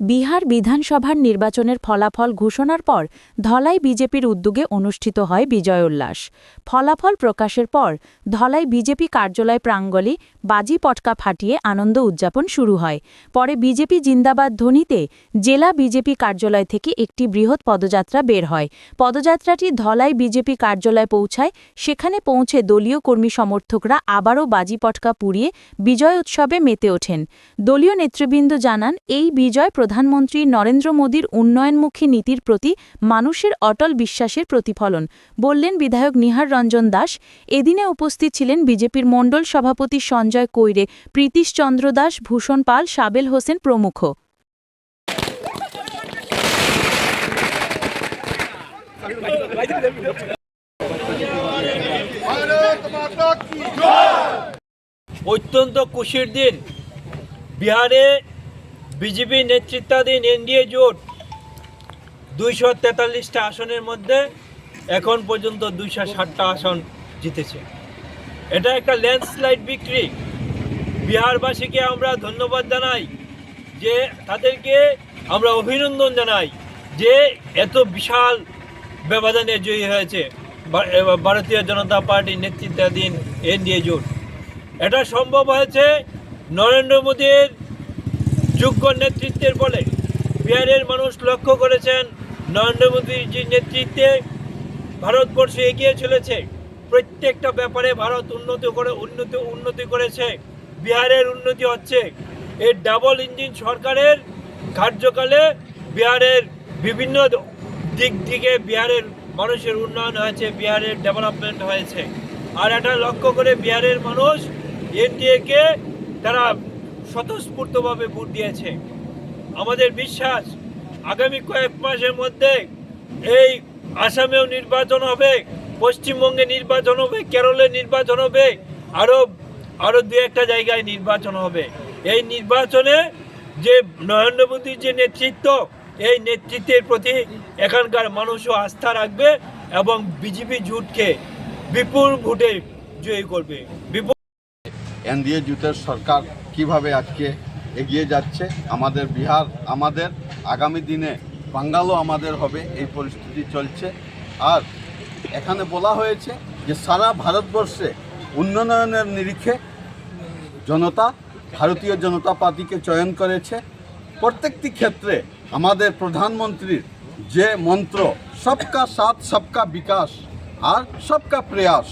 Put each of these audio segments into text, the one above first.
বিহার বিধানসভার নির্বাচনের ফলাফল ঘোষণার পর ধলাই বিজেপির উদ্যোগে অনুষ্ঠিত হয় বিজয় উল্লাস। ফলাফল প্রকাশের পর ধলাই বিজেপি কার্যালয় প্রাঙ্গলে বাজি পটকা ফাটিয়ে আনন্দ উদযাপন শুরু হয়। পরে বিজেপি জিন্দাবাদ ধ্বনিতে জেলা বিজেপি কার্যালয় থেকে একটি বৃহৎ পদযাত্রা বের হয়। পদযাত্রাটি ধলাই বিজেপি কার্যালয়ে পৌঁছায় সেখানে পৌঁছে দলীয় কর্মী সমর্থকরা আবারও বাজি পটকা পুড়িয়ে বিজয় উৎসবে মেতে ওঠেন। দলীয় নেতৃবৃন্দ জানান এই বিজয় প্রধানমন্ত্রী নরেন্দ্র মোদীর উন্নয়নমুখী নীতির প্রতি মানুষের অটল বিশ্বাসের প্রতিফলন। বললেন বিধায়ক নিহার রঞ্জন দাস এদিনে উপস্থিত ছিলেন বিজেপির মণ্ডল সভাপতি সঞ্জয় কৈরে প্রীতিশ চন্দ্র দাস ভূষণ পাল সাবেল হোসেন প্রমুখ। অত্যন্ত খুশির দিন। বিহারে বিজেপি নেতৃত্বাধীন এনডিএ জোট দুইশো তেতাল্লিশটা আসনের মধ্যে এখন পর্যন্ত দুইশো ষাটটা আসন জিতেছে। এটা একটা ল্যান্ডস্লাইড বিক্রি। বিহারবাসীকে আমরা ধন্যবাদ জানাই যে তাদেরকে আমরা অভিনন্দন জানাই যে এত বিশাল ব্যবধানে জয়ী হয়েছে ভারতীয় জনতা পার্টির নেতৃত্বাধীন এনডিএ জোট। এটা সম্ভব হয়েছে নরেন্দ্র মোদীর যোগ্য নেতৃত্বের ফলে বিহারের মানুষ লক্ষ্য করেছেন, নরেন্দ্র মোদীর যে নেতৃত্বে ভারতবর্ষ এগিয়ে চলেছে, প্রত্যেকটা ব্যাপারে ভারত উন্নতি করে, উন্নতি উন্নতি করেছে, বিহারের উন্নতি হচ্ছে। এই ডাবল ইঞ্জিন সরকারের কার্যকালে বিহারের বিভিন্ন দিক থেকে বিহারের মানুষের উন্নয়ন হয়েছে, বিহারের ডেভেলপমেন্ট হয়েছে। আর এটা লক্ষ্য করে বিহারের মানুষ এনডিএকে তারা স্বতঃস্ফূর্তভাবে ভোট দিয়েছে। আমাদের বিশ্বাস, আগামী কয়েক মাসের মধ্যে এই আসামেও নির্বাচন হবে, পশ্চিমবঙ্গে নির্বাচন হবে, কেরলে নির্বাচন হবে আরও আরও দু একটা জায়গায় নির্বাচন হবে। এই নির্বাচনে যে নরেন্দ্র মোদীর যে নেতৃত্ব, এই নেতৃত্বের প্রতি এখানকার মানুষও আস্থা রাখবে এবং বিজেপি জোটকে বিপুল ভোটে জয়ী করবে। এনডিএ জুটের সরকার কীভাবে আজকে এগিয়ে যাচ্ছে, আমাদের বিহার আমাদের, আগামী দিনে বাঙ্গালও আমাদের হবে, এই পরিস্থিতি চলছে। আর এখানে বলা হয়েছে যে সারা ভারতবর্ষে উন্নয়নের নিরিখে জনতা, ভারতীয় জনতা পার্টিকে চয়ন করেছে। প্রত্যেকটি ক্ষেত্রে আমাদের প্রধানমন্ত্রীর যে মন্ত্র, সবকা সাথ, সবকা বিকাশ আর সবকা প্রয়াস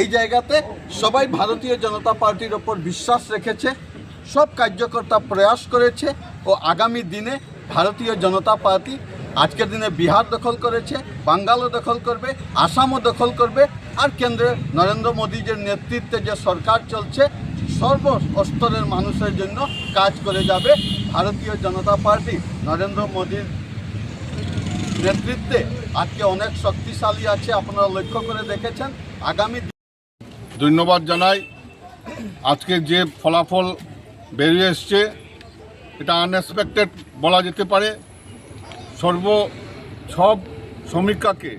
এই জায়গাতে সবাই ভারতীয় জনতা পার্টির ওপর বিশ্বাস রেখেছে, সব কার্যকর্তা প্রয়াস করেছে ও আগামী দিনে ভারতীয় জনতা পার্টি আজকের দিনে বিহার দখল করেছে, বাঙ্গালও দখল করবে, আসামও দখল করবে আর কেন্দ্রে নরেন্দ্র মোদীজির নেতৃত্বে যে সরকার চলছে সর্ব স্তরের মানুষের জন্য কাজ করে যাবে ভারতীয় জনতা পার্টি। নরেন্দ্র মোদীর নেতৃত্বে আজকে অনেক শক্তিশালী আছে, আপনারা লক্ষ্য করে দেখেছেন, আগামী ধন্যবাদ জানাই। আজকে যে ফলাফল বেরিয়ে এসছে, এটা আনএক্সপেক্টেড বলা যেতে পারে। সর্ব সব সমীক্ষাকে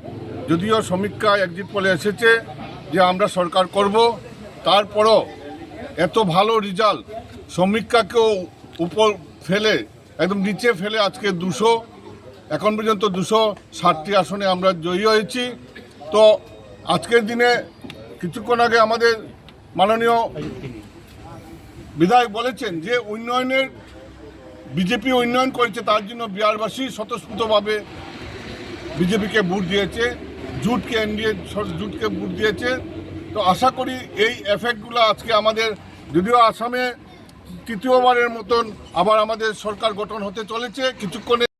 যদিও সমীক্ষা একজিট বলে এসেছে যে আমরা সরকার করব, তারপরও এত ভালো রেজাল্ট সমীক্ষাকেও উপর ফেলে, একদম নিচে ফেলে আজকে দুশো, এখন পর্যন্ত দুশো ষাটটি আসনে আমরা জয়ী হয়েছি। তো আজকের দিনে কিছুক্ষণ আগে আমাদের মাননীয় বিধায়ক বলেছেন যে উন্নয়নের, বিজেপি উন্নয়ন করেছে তার জন্য বিহারবাসী স্বতঃস্ফূর্তভাবে বিজেপিকে ভোট দিয়েছে, জুটকে এনডিএ, জুটকে ভোট দিয়েছে। তো আশা করি এই এফেক্টগুলো আজকে আমাদের, যদিও আসামে তৃতীয়বারের মতন আবার আমাদের সরকার গঠন হতে চলেছে, কিছুক্ষণে